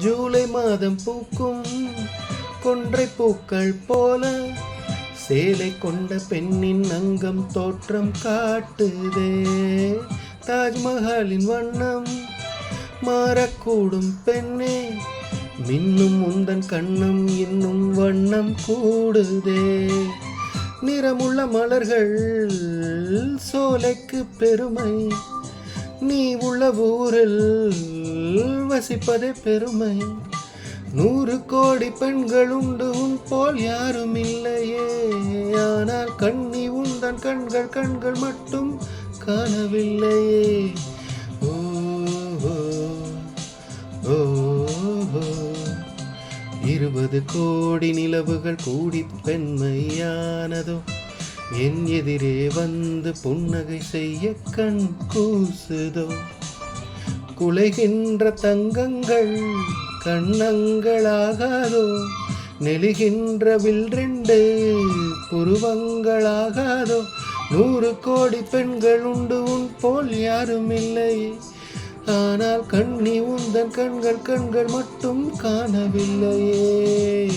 ஜூலை மாதம் பூக்கும் கொன்றை பூக்கள் போல சேலை கொண்ட பெண்ணின் அங்கம் தோற்றம் காட்டுதே. தாஜ்மஹாலின் வண்ணம் மாறக்கூடும் பெண்ணே மின்னும் உந்தன் கண்ணம் இன்னும் வண்ணம் கூடுதே. நிறமுள்ள மலர்கள் சோலைக்கு பெருமை நீ உள்ள ஊரில் வசிப்பதே பெருமை. நூறு கோடி பெண்கள் உண்டு உன் போல் யாரும் இல்லையே. ஆனால் கண்ணி உந்தன் கண்கள் கண்கள் மட்டும் காணவில்லையே. ஓ ஓ, இருபது கோடி நிலவுகள் கூடி பெண்மையானதோ. என் எதிரே வந்து புன்னகை செய்ய கண் கூசுதோ. குலைகின்ற தங்கங்கள் கண்ணங்களாகாதோ? நெழுகின்ற வில் ரெண்டு புருவங்களாகாதோ நூறு கோடி பெண்கள் உண்டு உன் போல் யாரும் இல்லை ஆனால் கண்ணி உந்தன் கண்கள் கண்கள் மட்டும் காணவில்லையே.